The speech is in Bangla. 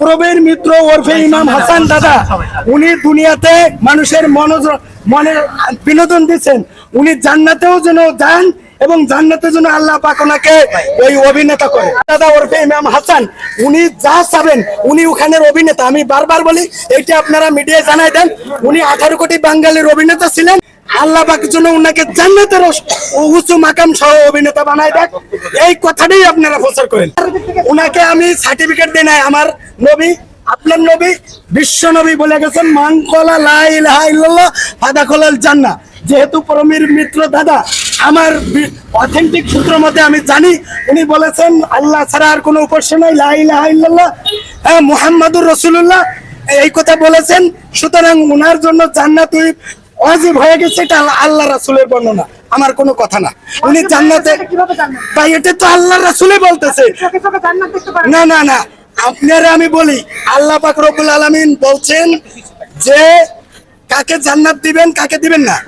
প্রবীর মিত্র ওরফে ইমাম হাসান দাদা উনি দুনিয়াতে মানুষের মনোজ মনে বিনোদন দিচ্ছেন। উনি জান্নাতেও যেন যান এবং জান্নাতে যেন আল্লাহ পাক ওনাকে ওই অভিনেতা করে। দাদা ওরফে ইমাম হাসান উনি যা চাবেন উনি ওখানের অভিনেতা। আমি বারবার বলি এইটা আপনারা মিডিয়ায় জানাই দেন। উনি আঠারো কোটি বাঙালির অভিনেতা ছিলেন। আল্লাহ পাকের জন্য উনাকে জান্নাতের উঁচু মাকাম সহ অভিনেতা বানাই দেখ। এই কথাটাই আপনারা প্রচার করেন। উনাকে আমি সার্টিফিকেট দিই নাই, আমার নবী, আপনার নবী, বিশ্ব নবী বলে গেছেন, মান কলা লা ইলাহা ইল্লাল্লাহ ফাদাখলাল জান্নাহ। যেহেতু পরমীর মিত্র দাদা, আমার অথেন্টিক সূত্র মতে আমি জানি, উনি বলেছেন, আল্লাহ ছাড়া আর কোনো উপাস্য নাই, লা ইলাহা ইল্লাল্লাহ। হ্যাঁ মুহাম্মাদুর রাসূলুল্লাহ এই কথা বলেছেন, সুতরাং উনার জন্য জান্নাত অজীব হয়ে গেছে এটা আল্লাহ- রাসুলের বর্ণনা। আমার কোনো কথা না। উনি জান্নাতে ভাই এটা তো আল্লাহ রাসুলে বলতেছে। দেখতে পারেন। না না না। আপনার আমি বলি আল্লাহ পাক রবুল আলমিন বলছেন যে কাকে জান্নাত দিবেন কাকে দিবেন না?